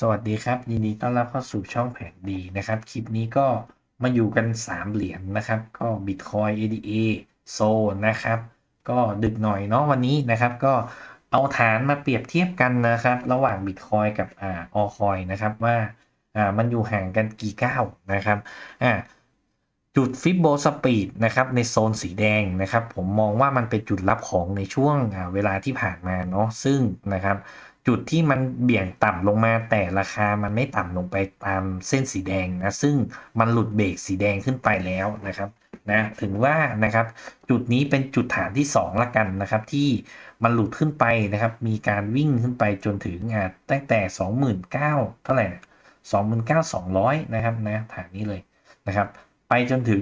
สวัสดีครับ ยินดีต้อนรับเข้าสู่ช่องแผนดีนะครับ คลิปนี้ก็มาอยู่กัน 3 เหรียญนะครับ ก็ Bitcoin ADA s o นะครับ ก็ดึกหน่อยเนาะวันนี้นะครับ ก็เอาฐานมาเปรียบเทียบกันนะครับ ระหว่าง Bitcoin กับอ่า Allcoin นะครับว่าอ่ามันอยู่ห่างกันกี่ก้าวนะครับอ่าจุดฟิบโบสปีดนะครับในโซนสีแดงนะครับ ผมมองว่ามันเป็นจุดรับของในช่วงอ่าเวลาที่ผ่านมาเนาะซึ่งนะครับ จุดที่มันเบี่ยงต่ำลงมาแต่ราคามันไม่ต่ำลงไปตามเส้นสีแดงนะซึ่งมันหลุดเบรกสีแดงขึ้นไปแล้วนะครับนะถึงว่านะครับจุดนี้เป็นจุดฐานที่2ละกันนะครับ ที่มันหลุดขึ้นไปนะครับ มีการวิ่งขึ้นไปจนถึงอ่าตั้งแต่ 29,000เท่าไหร่นะ29,200 นะครับนะฐานนี้เลยนะครับไปจนถึง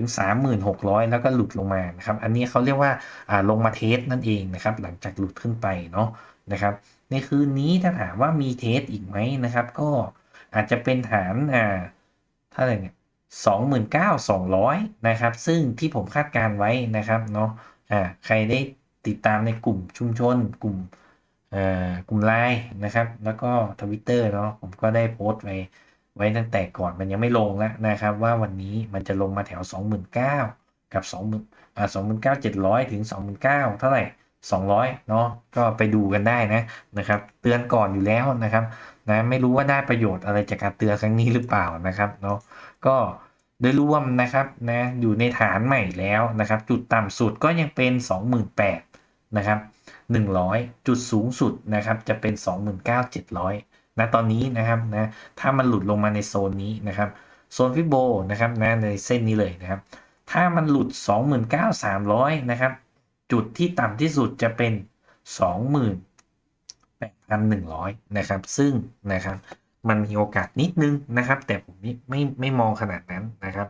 3,600 แล้วก็หลุดลงมานะครับ อันนี้เขาเรียกว่าอ่าลงมาเทสนั่นเองนะครับ หลังจากหลุดขึ้นไปเนาะนะครับในคืนนี้ถ้าถามว่ามีเทสอีกไหมนะครับ ก็อาจจะเป็นฐานอ่าเท่าไหร่เนี่ยสองหมื่นเก้าสองร้อยนะครับ ซึ่งที่ผมคาดการไว้นะครับเนาะอ่าใครได้ติดตามในกลุ่มชุมชน กลุ่มเอ่อกลุ่มไลน์นะครับ แล้วก็ทวิตเตอร์เนาะผมก็ได้โพสต์ไว้ไว้ตั้งแต่ก่อนมันยังไม่ลงแล้วนะครับ ว่าวันนี้มันจะลงมาแถว 29,000 กับ 20,000อ่า29,700 ถึง 29,000 เท่าไหร่ 200เนาะก็ไปดูกันได้นะนะครับ เตือนก่อนอยู่แล้วนะครับนะไม่รู้ว่าได้ประโยชน์อะไรจากการเตือนครั้งนี้หรือเปล่านะครับเนาะก็โดยรวมนะครับนะอยู่ในฐานใหม่แล้วนะครับ จุดต่ำสุดก็ยังเป็น 28,000นะครับ100 จุดสูงสุดนะครับจะเป็น 29,700นะตอนนี้นะครับนะถ้ามันหลุดลงมาในโซนนี้นะครับโซนฟิโบนะครับนะในเส้นนี้เลยนะครับ ถ้ามันหลุด 29,300นะครับ จุดที่ต่ำที่สุดจะเป็น 28,100 นะครับ ซึ่งนะครับมันมีโอกาสนิดนึงนะครับ แต่ผมไม่ไม่ไม่มองขนาดนั้นนะครับ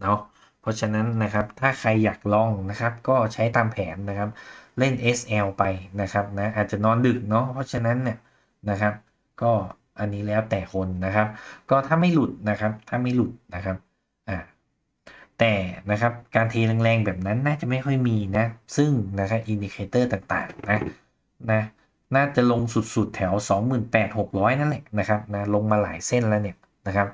เนาะเพราะฉะนั้นนะครับถ้าใครอยากลองนะครับก็ใช้ตามแผนนะครับเล่น SL ไปนะครับนะอาจจะนอนดึกเนาะเพราะฉะนั้นเนี่ยนะครับ ก็อันนี้แล้วแต่คนนะครับ ก็ถ้าไม่หลุดนะครับ ถ้าไม่หลุดนะครับ แต่นะครับการเทแรงๆแบบนั้นน่าจะไม่ค่อยมีนะ ซึ่งนะครับอินดิเคเตอร์ต่างๆนะนะน่าจะลงสุดๆแถว 28,600 นั่นแหละนะครับนะลงมาหลายเส้นแล้วเนี่ยนะครับ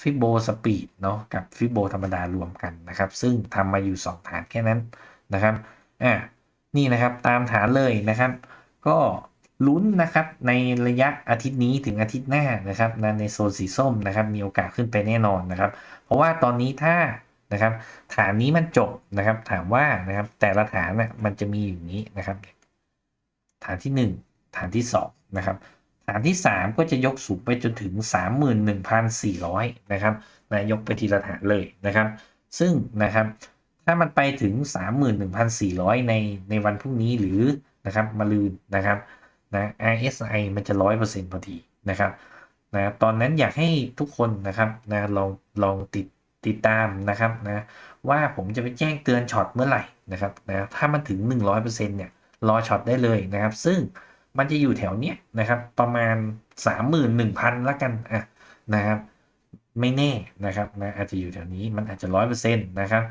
ฟิโบสปีดเนาะกับฟิโบธรรมดารวมกันนะครับ ซึ่งทำมาอยู่ 2 ฐานแค่นั้นนะครับอ่านี่นะครับตามฐานเลยนะครับ ก็ลุ้นนะครับในระยะอาทิตย์นี้ถึงอาทิตย์หน้านะครับนะในโซนสีส้มนะครับมีโอกาสขึ้นไปแน่นอนนะครับ เพราะว่าตอนนี้ถ้า นะครับ ฐานนี้มันจบนะครับ ถามว่านะครับแต่ละฐานน่ะมันจะมีอย่างนี้นะครับ ฐานที่ 1 ฐานที่2นะครับฐานที่ 3 ก็จะยกสูงไปจนถึง 31,400นะครับนะยกไปทีละฐานเลยนะครับ ซึ่งนะครับถ้ามันไปถึง 31,400 ในในวันพรุ่งนี้หรือนะครับมาลืนนะครับนะ RSI มันจะ 100%พอดีนะครับนะตอนนั้นอยากให้ทุกคนนะครับนะลองลองติด ติดตามนะครับนะว่าผมจะไปแจ้งเตือนช็อตเมื่อไหร่นะครับนะถ้ามันถึง 100%เนี่ยรอช็อตได้เลยนะครับ ซึ่งมันจะอยู่แถวเนี้ยนะครับประมาณ 31,000ละกันอะนะครับไม่แน่นะครับนะอาจจะอยู่แถวนี้มันอาจจะ100%นะครับ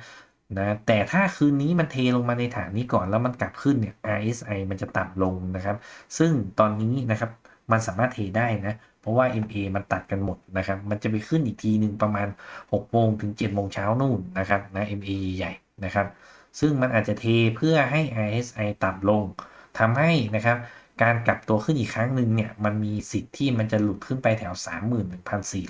นะแต่ถ้าคืนนี้มันเทลงมาในฐานนี้ก่อนแล้วมันกลับขึ้นเนี่ย RSI มันจะต่ำลงนะครับ ซึ่งตอนนี้นะครับมันสามารถเทได้นะ ราะว่า MA มันตัดกันหมดนะครับ มันจะไปขึ้นอีกทีหนึ่งประมาณ6โมงถึง7โมงเช้านู่นนะครับนะ MA ใหญ่นะครับ ซึ่งมันอาจจะเทเพื่อให้ RSI ต่ำลงทำให้นะครับ การกลับตัวขึ้นอีกครั้งหนึ่งเนี่ยมันมีสิทธิ์ที่มันจะหลุดขึ้นไปแถว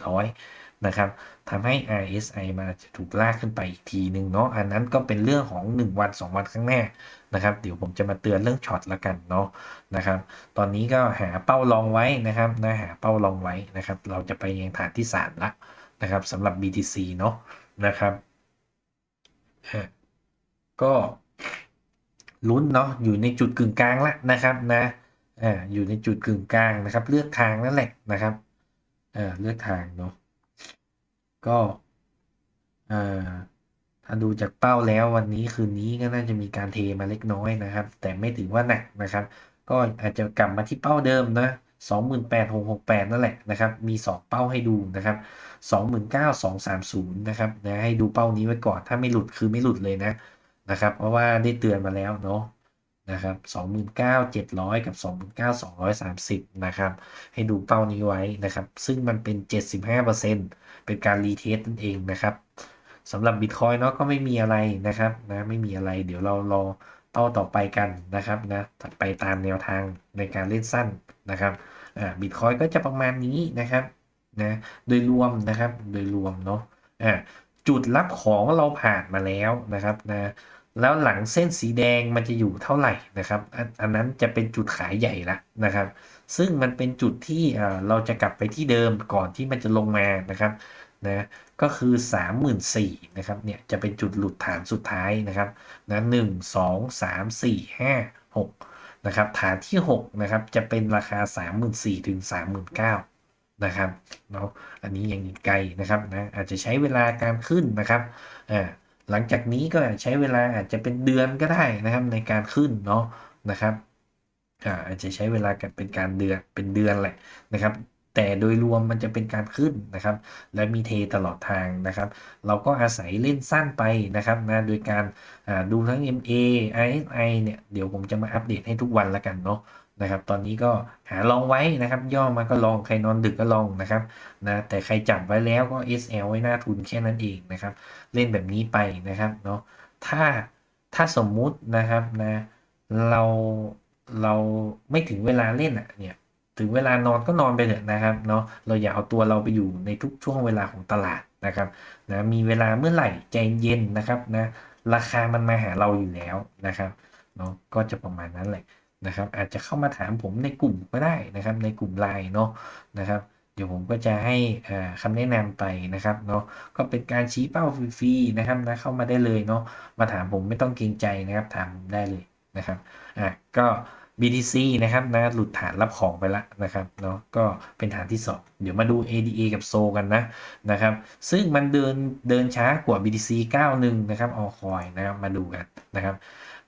31,400 นะครับทำให้ RSI มาจจะถูกลากขึ้นไปอีกทีหนึ่งเนาะอันนั้นก็เป็นเรื่องของ 1 วัน 2 วันข้างหน้านะครับ เดี๋ยวผมจะมาเตือนเรื่องช็อตละกันเนาะนะครับ ตอนนี้ก็หาเป้าลองไว้นะครับนะหาเป้าลองไว้นะครับ เราจะไปยังฐานที่ 3 ละนะครับสำหรับ BTC เนาะนะครับก็ลุ้นเนาะอยู่ในจุดกึ่งกลางละนะครับนะ อ่าอยู่ในจุดกึ่งกลางนะครับ เลือกทางนั่นแหละนะครับอ่าเลือกทางเนาะก็อ่าถ้าดูจากเป้าแล้ววันนี้คืนนี้ก็น่าจะมีการเทมาเล็กน้อยนะครับ แต่ไม่ถือว่าหนักนะครับ ก็อาจจะกลับมาที่เป้าเดิมนะ28,668 นั่นแหละนะครับ มี 2 เป้าให้ดูนะครับ 29,230 นะครับนะให้ดูเป้านี้ไว้ก่อน ถ้าไม่หลุดคือไม่หลุดเลยนะนะครับ เพราะว่าได้เตือนมาแล้วเนาะ นะครับ29,700 กับ 29,230 นะครับ ให้ดูเป้านี้ไว้นะครับ ซึ่งมันเป็น 75%เป็นการรีเทสนั่นเองนะครับสำหรับ Bitcoin เนาะก็ไม่มีอะไรนะครับนะไม่มีอะไรเดี๋ยวเรารอเป้าต่อไปกันนะครับนะถัดไปตามแนวทางในการเล่นสั้นนะครับอ่า Bitcoin ก็จะประมาณนี้นะครับนะโดยรวมนะครับโดยรวมเนาะอ่าจุดรับของเราผ่านมาแล้วนะครับนะ แล้วหลังเส้นสีแดงมันจะอยู่เท่าไหร่นะครับ อันนั้นจะเป็นจุดขายใหญ่ละนะครับ ซึ่งมันเป็นจุดที่เราจะกลับไปที่เดิมก่อนที่มันจะลงมานะครับนะก็คือ 34,000นะครับเนี่ยจะเป็นจุดหลุดฐานสุดท้ายนะครับนะ1 2 3 4 5 6นะครับฐานที่6นะครับจะเป็นราคา 34,000ถึง39,000นะครับเนาะอันนี้ยังไกลนะครับนะอาจจะใช้เวลาการขึ้นนะครับอ่า หลังจากนี้ก็ใช้เวลาอาจจะเป็นเดือนก็ได้นะครับในการขึ้นเนาะนะครับอาจจะใช้เวลากันเป็นการเดือนเป็นเดือนแหละนะครับ แต่โดยรวมมันจะเป็นการขึ้นนะครับ และมีเทตลอดทางนะครับ เราก็อาศัยเล่นสั้นไปนะครับนะโดยการดูทั้ง MA RSI เนี่ยเดี๋ยวผมจะมาอัปเดตให้ทุกวันละกันเนาะนะครับ ตอนนี้ก็หาลองไว้นะครับ ย่อมาก็ลองใครนอนดึกก็ลองนะครับนะแต่ใครจับไว้แล้วก็ SL ไว้หน้าทุนแค่นั้นเองนะครับ เล่นแบบนี้ไปนะครับเนาะถ้าถ้าสมมุตินะครับนะเราเราไม่ถึงเวลาเล่นอะเนี่ยถึงเวลานอนก็นอนไปเถอะนะครับเนาะเราอย่าเอาตัวเราไปอยู่ในทุกช่วงเวลาของตลาดนะครับนะมีเวลาเมื่อไหร่ใจเย็นนะครับนะราคามันมาหาเราอยู่แล้วนะครับเนาะก็จะประมาณนั้นแหละนะครับ อาจจะเข้ามาถามผมในกลุ่มก็ได้นะครับ ในกลุ่มไลน์เนาะนะครับ เดี๋ยวผมก็จะให้อ่าคำแนะนำไปนะครับเนาะก็เป็นการชี้เป้าฟรีๆนะครับนะเข้ามาได้เลยเนาะมาถามผมไม่ต้องเกรงใจนะครับถามได้เลยนะครับอะก็ BTC นะครับนะหลุดฐานรับของไปแล้วนะครับเนาะก็เป็นฐานที่ 2 เดี๋ยวมาดู ADA กับโซกันนะนะครับ ซึ่งมันเดินเดินช้ากว่า BTC 91 นะครับออคอยนะครับมาดูกันนะครับ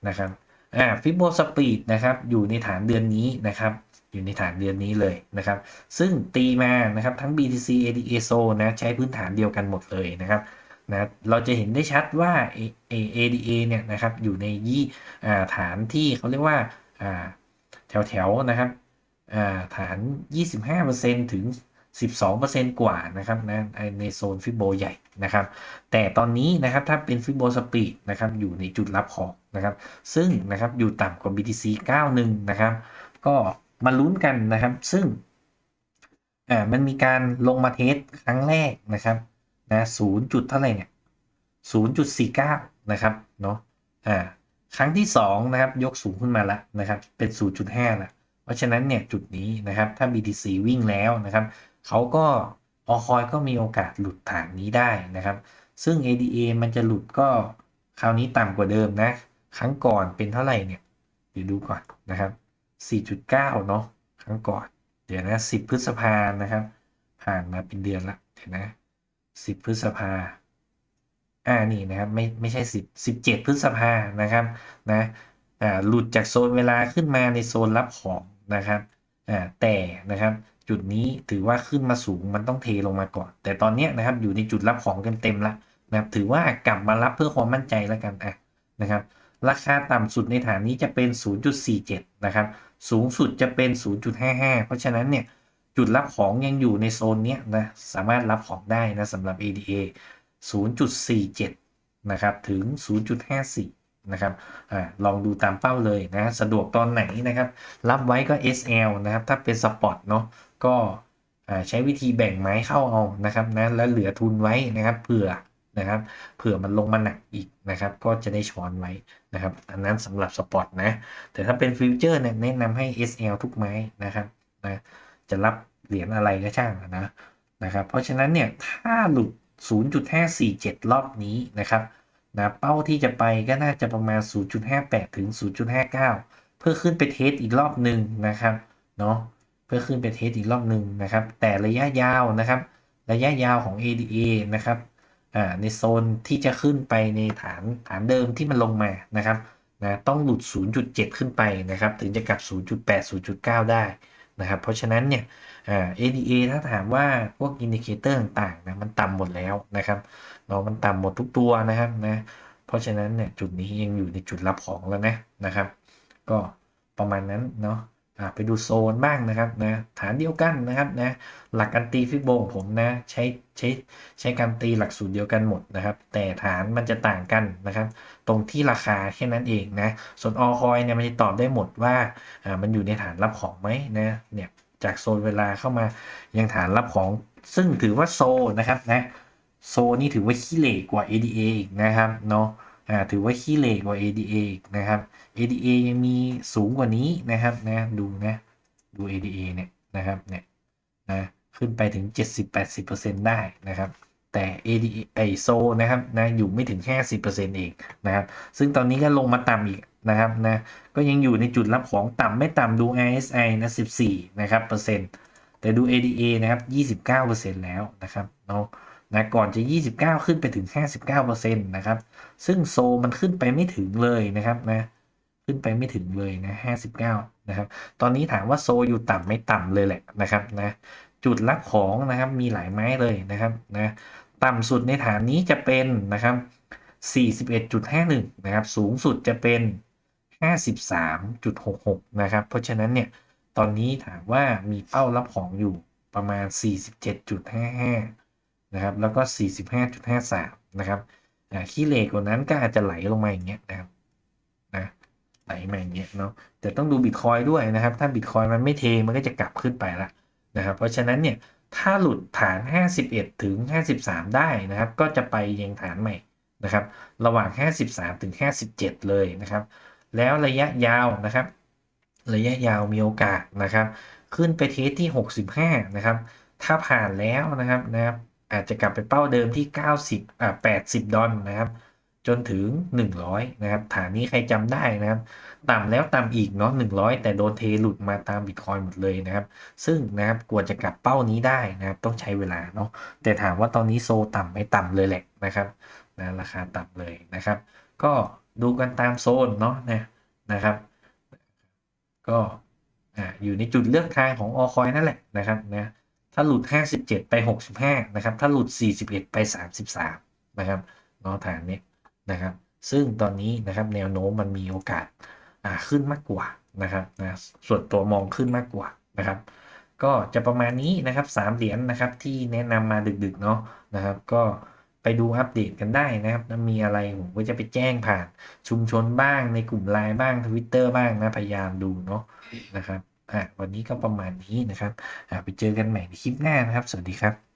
นะครับอ่าฟิโบสปีดนะครับอยู่ในฐานเดือนนี้นะครับ อยู่ในฐานเดือนนี้เลยนะครับ ซึ่งตีมานะครับทั้ง BTC ADA s o นะใช้พื้นฐานเดียวกันหมดเลยนะครับนะเราจะเห็นได้ชัดว่า ADA เนี่ยนะครับอยู่ในยี่ฐานที่เขาเรียกว่าแถวแถวๆนะครับอ่าฐาน 25%ถึง 12%กว่านะครับนะในโซนฟิโบใหญ่นะครับ แต่ตอนนี้นะครับถ้าเป็นฟิโบสปีดนะครับอยู่ในจุดรับของนะครับ ซึ่งนะครับอยู่ต่ำกว่า BTC 91 นะครับ ก็ มาลุ้นกันนะครับ ซึ่งอ่ามันมีการลงมาเทสครั้งแรกนะครับนะศูนย์จุดเท่าไหร่เนี่ยศูนย์จุดสี่เก้านะครับเนาะอ่าครั้งที่สองนะครับยกสูงขึ้นมาแล้วนะครับเป็นศูนย์จุดห้าละเพราะฉะนั้นเนี่ยจุดนี้นะครับถ้า BTC วิ่งแล้วนะครับเขาก็ออคอยก็มีโอกาสหลุดฐานนี้ได้นะครับ ซึ่ง ADA มันจะหลุดก็คราวนี้ต่ำกว่าเดิมนะ ครั้งก่อนเป็นเท่าไหร่เนี่ยเดี๋ยวดูก่อนนะครับ 4.9 เนาะครั้งก่อน เดี๋ยวนะ 10 พฤษภานะครับ ผ่านมาเป็นเดือนละเดี๋ยวนะ 10 พฤษภาอ่านี่นะครับไม่ไม่ใช่ 10 17 พฤษภานะครับนะอ่าหลุดจากโซนเวลาขึ้นมาในโซนรับของนะครับอ่าแต่นะครับจุดนี้ถือว่าขึ้นมาสูงมันต้องเทลงมาก่อน แต่ตอนนี้นะครับอยู่ในจุดรับของเต็มๆแล้วนะครับถือว่ากลับมารับเพื่อความมั่นใจแล้วกันอะนะครับราคาต่ำสุดในฐานนี้จะเป็น 0.47 นะครับ สูงสุดจะเป็น 0.55 เพราะฉะนั้นเนี่ยจุดรับของยังอยู่ในโซนเนี้ยนะสามารถรับของได้นะสำหรับ ADA 0.47 นะครับ ถึง 0.54 นะครับอ่าลองดูตามเป้าเลยนะ สะดวกตอนไหนนะครับ รับไว้ก็ SL นะครับ ถ้าเป็นสปอตเนาะก็อ่าใช้วิธีแบ่งไม้เข้าเอานะครับนะแล้วเหลือทุนไว้นะครับเผื่อ นะครับ เผื่อมันลงมาหนักอีกนะครับ ก็จะได้ช้อนไว้นะครับ อันนั้นสำหรับสปอตนะ แต่ถ้าเป็นฟิวเจอร์เนี่ยแนะนำให้ SL ทุกไม้นะครับนะจะรับเหรียญอะไรก็ช่างนะนะครับ เพราะฉะนั้นเนี่ยถ้าหลุด 0.547 รอบนี้นะครับนะเป้าที่จะไปก็น่าจะประมาณ 0.58 ถึง 0.59 เพื่อขึ้นไปเทสอีกรอบหนึ่งนะครับเนาะเพื่อขึ้นไปเทสอีกรอบหนึ่งนะครับ แต่ระยะยาวนะครับ ระยะยาวของ ADA นะครับ ในโซนที่จะขึ้นไปในฐานฐานเดิมที่มันลงมานะครับนะต้องหลุด 0.7 ขึ้นไปนะครับ ถึงจะกลับ 0.8 0.9 ได้นะครับ เพราะฉะนั้นเนี่ยอ่า ADA ถ้าถามว่าพวกอินดิเคเตอร์ต่างๆนะมันต่ำหมดแล้วนะครับเนาะมันต่ำหมดทุกตัวนะครับนะเพราะฉะนั้นเนี่ยจุดนี้ยังอยู่ในจุดรับของแล้วนะนะครับ ก็ประมาณนั้นเนาะ ไปดูโซนบ้างนะครับนะฐานเดียวกันนะครับนะหลักการตีฟิโบของผมนะใช้ใช้ใช้การตีหลักสูตรเดียวกันหมดนะครับ แต่ฐานมันจะต่างกันนะครับ ตรงที่ราคาแค่นั้นเองนะส่วนอคอยเนี่ยมันจะตอบได้หมดว่าอ่ามันอยู่ในฐานรับของไหมนะเนี่ยจากโซนเวลาเข้ามายังฐานรับของ ซึ่งถือว่าโซนะครับนะโซนี่ถือว่าขี้เหร่กกว่า ADA อีกนะครับเนาะ ถือว่าขี้เหร่กว่า ADA อีกนะครับ ADA ยังมีสูงกว่านี้นะครับนะดูนะดู ADA เนี่ยนะครับเนี่ยนะขึ้นไปถึง 70-80%ได้นะครับแต่ ADA ไอโซนะครับนะอยู่ไม่ถึงแค่10%เองนะครับซึ่งตอนนี้ก็ลงมาต่ำอีกนะครับนะก็ยังอยู่ในจุดรับของต่ำไม่ต่ำดู RSI นะ14นะครับเปอร์เซ็นต์ แต่ดู ADA นะครับ 29%แล้วนะครับเนาะนะก่อนจะ 29 ขึ้นไปถึง 59%นะครับ ซึ่งโซมันขึ้นไปไม่ถึงเลยนะครับนะขึ้นไปไม่ถึงเลยนะ 59 นะครับ ตอนนี้ถามว่าโซอยู่ต่ำไม่ต่ำเลยแหละนะครับนะจุดรับของนะครับมีหลายไม้เลยนะครับนะต่ำสุดในฐานนี้จะเป็นนะครับ 41.51 นะครับ สูงสุดจะเป็น 53.66 นะครับ เพราะฉะนั้นเนี่ย ตอนนี้ถามว่ามีเป้ารับของอยู่ประมาณ 47.55 นะครับ แล้วก็ 45.53 นะครับขี้เหร่กว่านั้นก็อาจจะไหลลงมาอย่างเงี้ยนะครับนะไหลมาอย่างเงี้ยเนาะแต่ต้องดูบิตคอยด้วยนะครับ ถ้าบิตคอยมันไม่เทมันก็จะกลับขึ้นไปละนะครับ เพราะฉะนั้นเนี่ยถ้าหลุดฐาน 51 ถึง 53 ได้นะครับ ก็จะไปยังฐานใหม่นะครับ ระหว่าง 53 ถึง 57 เลยนะครับ แล้วระยะยาวนะครับ ระยะยาวมีโอกาสนะครับ ขึ้นไปเทสที่ 65 นะครับ ถ้าผ่านแล้วนะครับนะครับ อาจจะกลับไปเป้าเดิมที่ 90อ่า80 ดอลนะครับ จนถึง 100 นะครับ ฐานนี้ใครจำได้นะครับ ต่ำแล้วต่ำอีกเนาะ100 แต่โดนเทหลุดมาตามบิตคอยหมดเลยนะครับ ซึ่งนะครับกว่าจะกลับเป้านี้ได้นะครับ ต้องใช้เวลาเนาะแต่ถามว่าตอนนี้โซต่ำไม่ต่ำเลยแหละนะครับนะราคาต่ำเลยนะครับ ก็ดูกันตามโซนเนาะนะนะครับ ก็อยู่ในจุดเลือกทางของอคอยนั่นแหละนะครับนะถ้าหลุด 57 ไป 65 นะครับ ถ้าหลุด 41 ไป 33 นะครับเนาะฐานนี้นะครับ ซึ่งตอนนี้นะครับแนวโน้มมันมีโอกาสขึ้นมากกว่านะครับนะส่วนตัวมองขึ้นมากกว่านะครับ ก็จะประมาณนี้นะครับสามเหรียญนะครับที่แนะนำมาดึกๆเนาะนะครับ ก็ ไปดูอัปเดตกันได้นะครับถ้ามีอะไรผมก็จะไปแจ้งผ่านชุมชนบ้างในกลุ่มไลน์บ้างทวิตเตอร์บ้างนะ พยายามดูเนาะนะครับอะวันนี้ก็ประมาณนี้นะครับอะไปเจอกันใหม่ในคลิปหน้านะครับ สวัสดีครับ